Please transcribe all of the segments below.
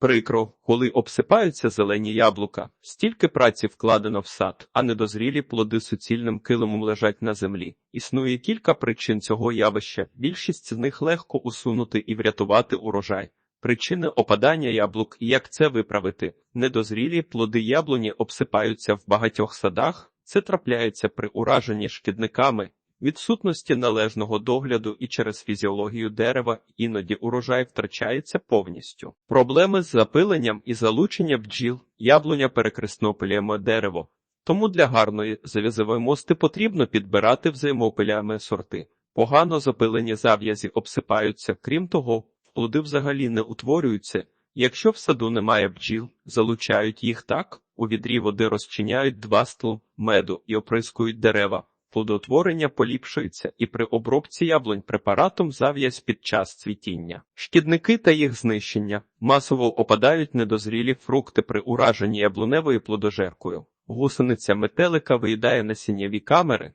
Прикро, коли обсипаються зелені яблука, стільки праці вкладено в сад, а недозрілі плоди суцільним килимом лежать на землі. Існує кілька причин цього явища. Більшість з них легко усунути і врятувати урожай. Причини опадання яблук і як це виправити. Недозрілі плоди яблуні обсипаються в багатьох садах. Це трапляється при ураженні шкідниками, відсутності належного догляду і через фізіологію дерева іноді урожай втрачається повністю. Проблеми з запиленням і залученням бджіл, яблуня перекреснопилюємо дерево. Тому для гарної зав'язової мости потрібно підбирати взаємопилями сорти. Погано запилені зав'язі обсипаються, крім того, плоди взагалі не утворюються. Якщо в саду немає бджіл, залучають їх так, у відрі води розчиняють два стл меду і оприскують дерева. Плодотворення поліпшується і при обробці яблунь препаратом зав'язь під час цвітіння. Шкідники та їх знищення масово опадають недозрілі фрукти при ураженні яблуневою плодожеркою. Гусениця метелика виїдає насіннєві камери.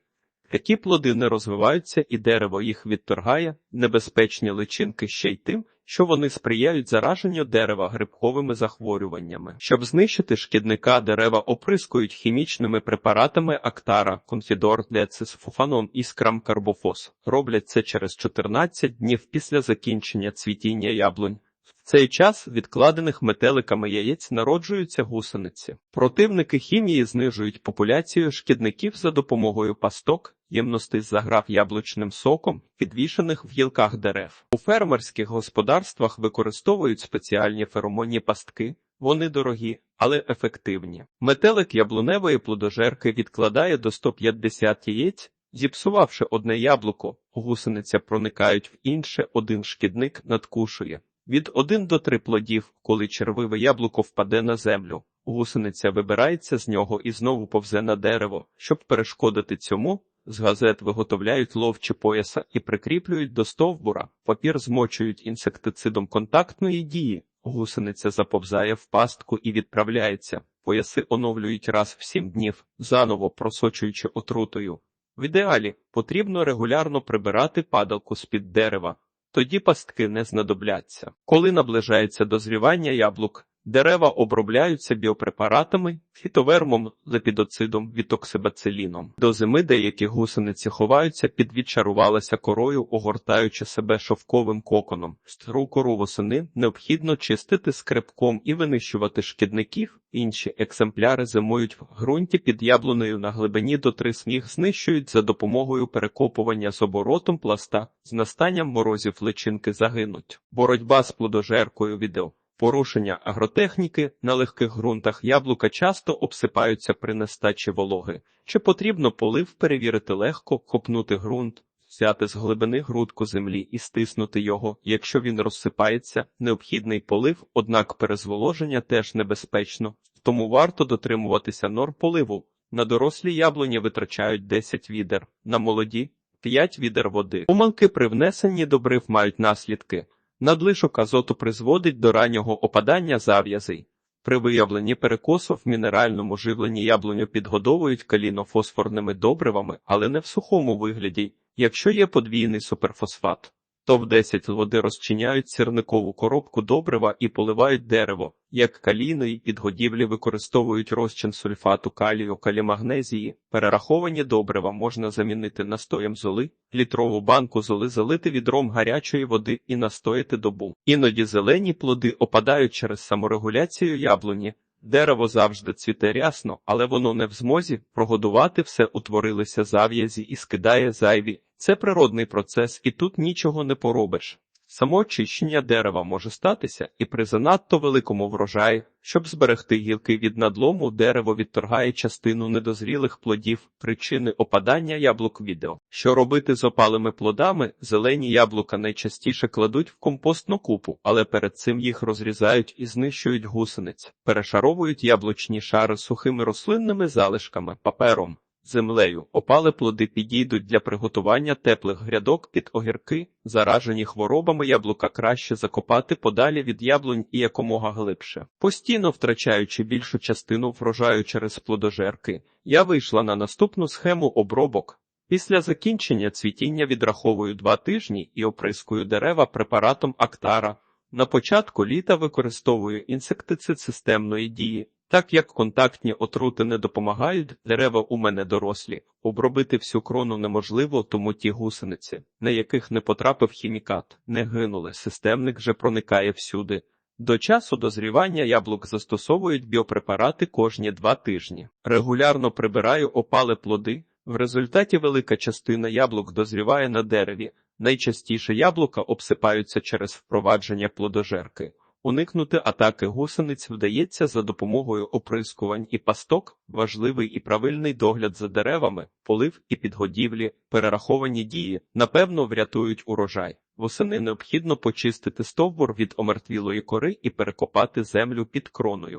Такі плоди не розвиваються і дерево їх відторгає, небезпечні личинки ще й тим, що вони сприяють зараженню дерева грибковими захворюваннями. Щоб знищити шкідника, дерева оприскують хімічними препаратами Актара, Конфідор, Децисфофанон і Скрамкарбофос. Роблять це через 14 днів після закінчення цвітіння яблунь. В цей час відкладених метеликами яєць народжуються гусениці. Противники хімії знижують популяцію шкідників за допомогою пасток, ємностей з заграв яблучним соком, підвішених в гілках дерев. У фермерських господарствах використовують спеціальні феромонні пастки. Вони дорогі, але ефективні. Метелик яблуневої плодожерки відкладає до 150 яєць. Зіпсувавши одне яблуко, гусениця проникають в інше, один шкідник надкушує. Від 1 до 3 плодів, коли червиве яблуко впаде на землю, гусениця вибирається з нього і знову повзе на дерево. Щоб перешкодити цьому, з газет виготовляють ловчі пояса і прикріплюють до стовбура, папір змочують інсектицидом контактної дії. Гусениця заповзає в пастку і відправляється. Пояси оновлюють раз в 7 днів, заново просочуючи отрутою. В ідеалі потрібно регулярно прибирати падалку з-під дерева. Тоді пастки не знадобляться. Коли наближається дозрівання яблук, дерева обробляються біопрепаратами, фітовермом, лепідоцидом, вітоксибациліном. До зими деякі гусениці ховаються, підвідчарувалися корою, огортаючи себе шовковим коконом. Стару кору восени необхідно чистити скребком і винищувати шкідників. Інші екземпляри зимують в ґрунті під яблунею на глибині до 3 сміг знищують за допомогою перекопування з оборотом пласта. З настанням морозів личинки загинуть. Боротьба з плодожеркою відео. Порушення агротехніки на легких ґрунтах яблука часто обсипаються при нестачі вологи. Чи потрібно полив перевірити легко, копнути ґрунт, взяти з глибини грудку землі і стиснути його. Якщо він розсипається, необхідний полив, однак перезволоження теж небезпечно, тому варто дотримуватися норм поливу. На дорослі яблуні витрачають 10 відер, на молоді 5 відер води. Помилки при внесенні добрив мають наслідки. Надлишок азоту призводить до раннього опадання зав'язей. При виявленні перекосу в мінеральному живленні яблуню підгодовують калінофосфорними добривами, але не в сухому вигляді. Якщо є подвійний суперфосфат, то в 10 води розчиняють сірникову коробку добрива і поливають дерево. Як калійної підгодівлі використовують розчин сульфату калію, калімагнезії. Перераховані добрива можна замінити настоєм золи, літрову банку золи залити відром гарячої води і настояти добу. Іноді зелені плоди опадають через саморегуляцію яблуні. Дерево завжди цвіте рясно, але воно не в змозі прогодувати все утворилися зав'язі і скидає зайві. Це природний процес, і тут нічого не поробиш. Самоочищення дерева може статися і при занадто великому врожаї, щоб зберегти гілки від надлому, дерево відторгає частину недозрілих плодів, причини опадання яблук відео. Що робити з опалими плодами? Зелені яблука найчастіше кладуть в компостну купу, але перед цим їх розрізають і знищують гусениць, перешаровують яблучні шари сухими рослинними залишками, папером землею. Опали плоди підійдуть для приготування теплих грядок під огірки, заражені хворобами яблука краще закопати подалі від яблунь і якомога глибше. Постійно втрачаючи більшу частину врожаю через плодожерки, я вийшла на наступну схему обробок. Після закінчення цвітіння відраховую два тижні і оприскую дерева препаратом Актара. На початку літа використовую інсектицид системної дії. Так як контактні отрути не допомагають, дерева у мене дорослі. Обробити всю крону неможливо, тому ті гусениці, на яких не потрапив хімікат, не гинули. Системник же проникає всюди. До часу дозрівання яблук застосовують біопрепарати кожні два тижні. Регулярно прибираю опали плоди. В результаті велика частина яблук дозріває на дереві. Найчастіше яблука обсипаються через впровадження плодожерки. Уникнути атаки гусениць вдається за допомогою оприскувань і пасток, важливий і правильний догляд за деревами, полив і підгодівлі, перераховані дії, напевно, врятують урожай. Восени необхідно почистити стовбур від омертвілої кори і перекопати землю під кроною.